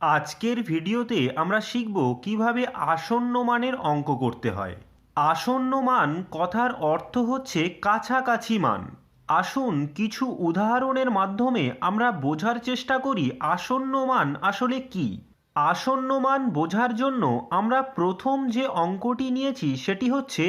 আজকের ভিডিওতে আমরা শিখব কীভাবে আসন্ন মানের অঙ্ক করতে হয়। আসন্ন মান কথার অর্থ হচ্ছে কাছাকাছি মান। আসুন কিছু উদাহরণের মাধ্যমে আমরা বোঝার চেষ্টা করি আসন্ন মান আসলে কি। আসন্ন মান বোঝার জন্য আমরা প্রথম যে অঙ্কটি নিয়েছি সেটি হচ্ছে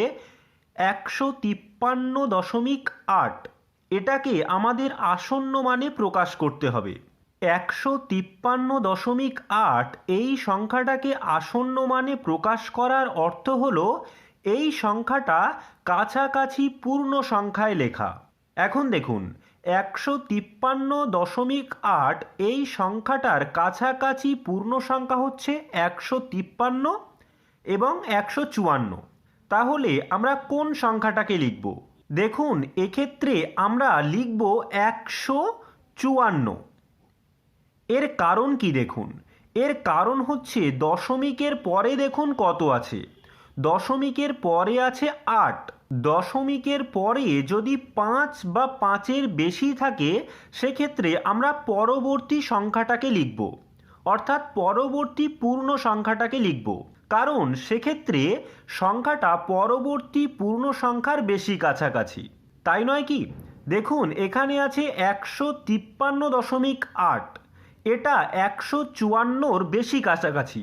একশো তিপ্পান্ন দশমিক আট। এটাকে আমাদের আসন্ন মানে প্রকাশ করতে হবে। একশো তিপ্পান্ন দশমিক আট এই সংখ্যাটাকে আসন্ন মানে প্রকাশ করার অর্থ হলো এই সংখ্যাটা কাছাকাছি পূর্ণ সংখ্যায় লেখা। এখন দেখুন, একশো তিপ্পান্ন দশমিক আট এই সংখ্যাটার কাছাকাছি পূর্ণ সংখ্যা হচ্ছে একশো তিপ্পান্ন এবং একশো চুয়ান্ন। তাহলে আমরা কোন সংখ্যাটাকে লিখব? দেখুন, এক্ষেত্রে আমরা লিখব একশো চুয়ান্ন। এর কারণ কি দেখুন? এর কারণ হচ্ছে দশমিকের পরে দেখুন কত আছে। দশমিকের পরে আছে আট। দশমিকের পরে যদি পাঁচ বা পাঁচের বেশি থাকে, সেক্ষেত্রে আমরা পরবর্তী সংখ্যাটাকে লিখব। অর্থাৎ পরবর্তী পূর্ণ সংখ্যাটাকে লিখব। কারণ সেক্ষেত্রে সংখ্যাটা পরবর্তী পূর্ণ সংখ্যার বেশি কাছাকাছি। তাই নয় কি? দেখুন, এখানে আছে একশো তিপ্পান্ন দশমিক আট। এটা একশো চুয়ান্নর বেশি কাছাকাছি,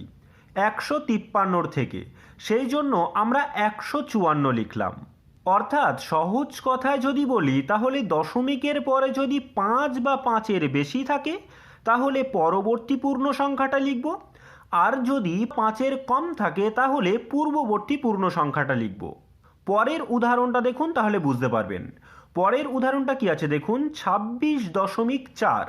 একশো তিপ্পান্নর থেকে। সেই জন্য আমরা একশো চুয়ান্ন লিখলাম। অর্থাৎ সহজ কথায় যদি বলি, তাহলে দশমিকের পরে যদি পাঁচ বা পাঁচের বেশি থাকে, তাহলে পরবর্তী পূর্ণ সংখ্যাটা লিখব। আর যদি পাঁচের কম থাকে, তাহলে পূর্ববর্তী পূর্ণ সংখ্যাটা লিখব। পরের উদাহরণটা দেখুন, তাহলে বুঝতে পারবেন। পরের উদাহরণটা কি আছে দেখুন? ছাব্বিশ দশমিক চার।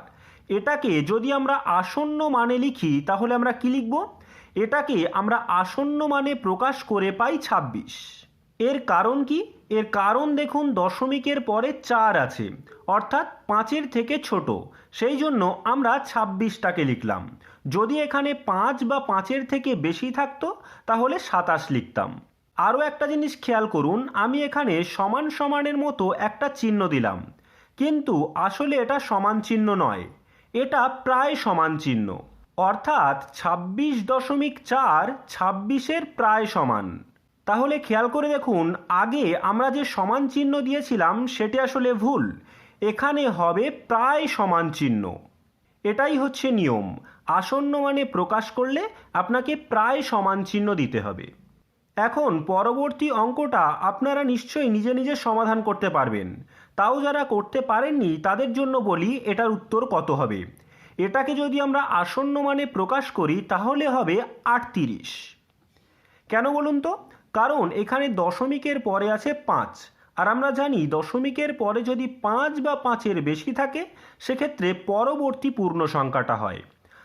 এটাকে যদি আমরা আসন্ন মানে লিখি, তাহলে আমরা কি লিখব? এটাকে আমরা আসন্ন মানে প্রকাশ করে পাই ছাব্বিশ। এর কারণ কি? এর কারণ দেখুন, দশমিকের পরে চার আছে, অর্থাৎ পাঁচের থেকে ছোট। সেই জন্য আমরা ছাব্বিশটাকে লিখলাম। যদি এখানে পাঁচ বা পাঁচের থেকে বেশি থাকতো, তাহলে সাতাশ লিখতাম। আরও একটা জিনিস খেয়াল করুন, আমি এখানে সমান সমানের মতো একটা চিহ্ন দিলাম। কিন্তু আসলে এটা সমান চিহ্ন নয়। এটা প্রায় সমান চিহ্ন। অর্থাৎ ছাব্বিশ দশমিক চার ছাব্বিশের প্রায় সমান। তাহলে খেয়াল করে দেখুন, আগে আমরা যে সমান চিহ্ন দিয়েছিলাম, সেটি আসলে ভুল। এখানে হবে প্রায় সমান চিহ্ন। এটাই হচ্ছে নিয়ম। আসন্ন মানে প্রকাশ করলে আপনাকে প্রায় সমান চিহ্ন দিতে হবে। এখন পরবর্তী অঙ্কটা আপনারা নিশ্চয়ই নিজে নিজে সমাধান করতে পারবেন। তাও যারা করতে পারেননি, তাদের জন্য বলি এটার উত্তর কত হবে। এটাকে যদি আমরা আসন্ন মানে প্রকাশ করি, তাহলে হবে আটত্রিশ। কেন বলুন তো? কারণ এখানে দশমিকের পরে আছে পাঁচ। আর আমরা জানি দশমিকের পরে যদি পাঁচ বা পাঁচের বেশি থাকে, সেক্ষেত্রে পরবর্তী পূর্ণ সংখ্যাটা হয়।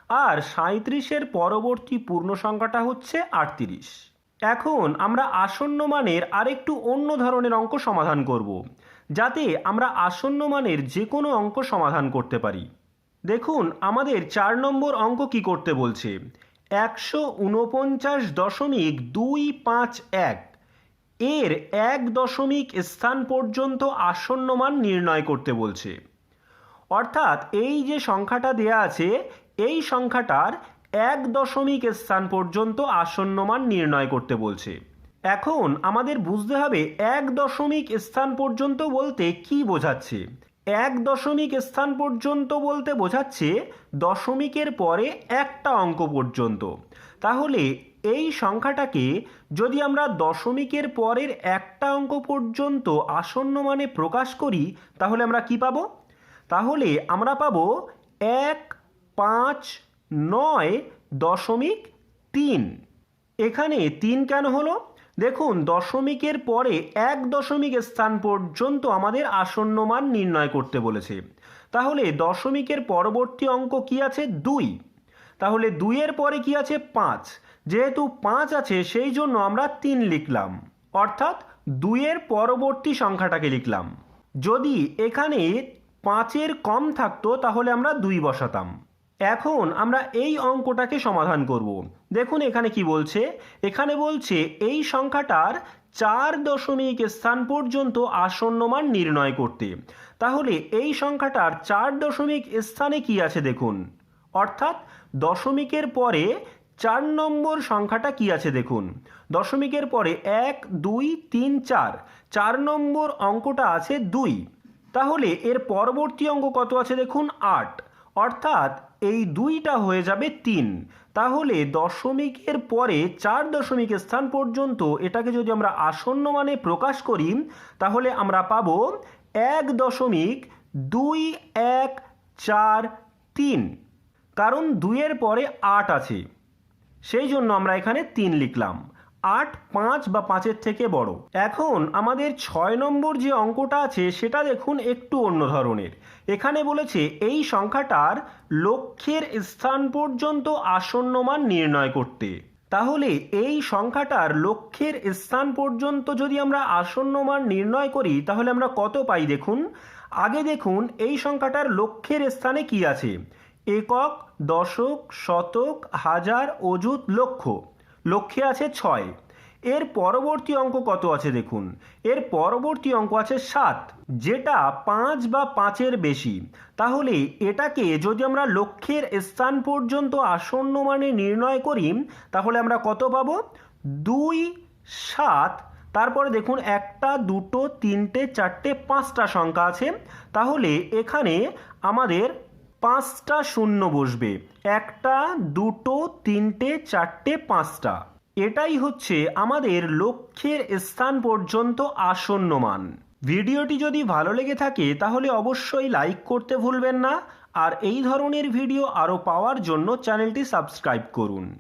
আর সাঁত্রিশের পরবর্তী পূর্ণ সংখ্যাটা হচ্ছে আটত্রিশ। এখন আমরা আসন্ন মানের আরেকটু অন্য ধরনের অঙ্ক সমাধান করব, যাতে আমরা আসন্ন মানের যে কোনো অঙ্ক সমাধান করতে পারি। দেখুন, আমাদের চার নম্বর অঙ্ক কি করতে বলছে? একশো উনপঞ্চাশ দশমিক দুই পাঁচ এক। এর এক দশমিক স্থান পর্যন্ত আসন্ন মান নির্ণয় করতে বলছে। অর্থাৎ এই যে সংখ্যাটা দেয়া আছে, এই সংখ্যাটার এক দশমিক স্থান পর্যন্ত আসন্ন মান নির্ণয় করতে বলছে। এখন আমাদের বুঝতে হবে এক দশমিক স্থান পর্যন্ত বলতে কি বোঝাচ্ছে। এক দশমিক স্থান পর্যন্ত বলতে বোঝাচ্ছে দশমিকের পরে একটা অঙ্ক পর্যন্ত। তাহলে এই সংখ্যাটাকে যদি আমরা দশমিকের পরের একটা অঙ্ক পর্যন্ত আসন্ন মানে প্রকাশ করি, তাহলে আমরা কি পাবো? তাহলে আমরা পাবো এক, পাঁচ নয় দশমিক তিন। এখানে তিন কেন হলো? দেখুন, দশমিকের পরে এক দশমিক স্থান পর্যন্ত আমাদের আসন্ন মান নির্ণয় করতে বলেছে। তাহলে দশমিকের পরবর্তী অঙ্ক কি আছে? দুই। তাহলে দুইয়ের পরে কি আছে? পাঁচ। যেহেতু পাঁচ আছে, সেই জন্য আমরা তিন লিখলাম। অর্থাৎ দুইয়ের পরবর্তী সংখ্যাটাকে লিখলাম। যদি এখানে পাঁচের কম থাকতো, তাহলে আমরা দুই বসাতাম। এখন আমরা এই অঙ্কটাকে সমাধান করব। দেখুন এখানে কি বলছে? এখানে বলছে, এই সংখ্যাটার চার দশমিক স্থান পর্যন্ত আসন্ন মান নির্ণয় করতে। তাহলে এই সংখ্যাটার চার দশমিক স্থানে কি আছে দেখুন? অর্থাৎ দশমিকের পরে চার নম্বর সংখ্যাটা কি আছে দেখুন? দশমিকের পরে এক, দুই, তিন, চার। চার নম্বর অঙ্কটা আছে দুই। তাহলে এর পরবর্তী অঙ্ক কত আছে দেখুন? আট। অর্থাৎ এই দুইটা হয়ে যাবে তিন। তাহলে দশমিকের পরে চার দশমিক স্থান পর্যন্ত এটাকে যদি আমরা আসন্ন মানে প্রকাশ করি, তাহলে আমরা পাব এক দশমিক দুই এক চার তিন। কারণ দুইয়ের পরে আট আছে। সেই জন্য আমরা এখানে তিন লিখলাম। আট, পাঁচ বা পাঁচের থেকে বড়। এখন আমাদের ছয় নম্বর যে অঙ্কটা আছে, সেটা দেখুন একটু অন্য ধরনের। এখানে বলেছে, এই সংখ্যাটার লক্ষ্যের স্থান পর্যন্ত আসন্ন মান নির্ণয় করতে। তাহলে এই সংখ্যাটার লক্ষ্যের স্থান পর্যন্ত যদি আমরা আসন্ন মান নির্ণয় করি, তাহলে আমরা কত পাই দেখুন? আগে দেখুন, এই সংখ্যাটার লক্ষ্যের স্থানে কি আছে? একক, দশক, শতক, হাজার, অযুত, লক্ষ। লক্ষ্যে আছে ছয়। এর পরবর্তী অঙ্ক কত আছে দেখুন? এর পরবর্তী অঙ্ক আছে সাত, যেটা পাঁচ বা পাঁচের বেশি। তাহলে এটাকে যদি আমরা লক্ষ্যের স্থান পর্যন্ত আসন্ন মানে নির্ণয় করি, তাহলে আমরা কত পাব? দুই, সাত, তারপরে দেখুন একটা, দুটো, তিনটে, চারটে, পাঁচটা সংখ্যা আছে। তাহলে এখানে আমাদের পাঁচটা শূন্য বসবে। একটা, দুটো, তিনটে, চারটে, পাঁচটা। এটাই হচ্ছে আমাদের লক্ষ্যের স্থান পর্যন্ত আসন্ন মান। ভিডিওটি যদি ভালো লেগে থাকে, তাহলে অবশ্যই লাইক করতে ভুলবেন না। আর এই ধরনের ভিডিও আরও পাওয়ার জন্য চ্যানেলটি সাবস্ক্রাইব করুন।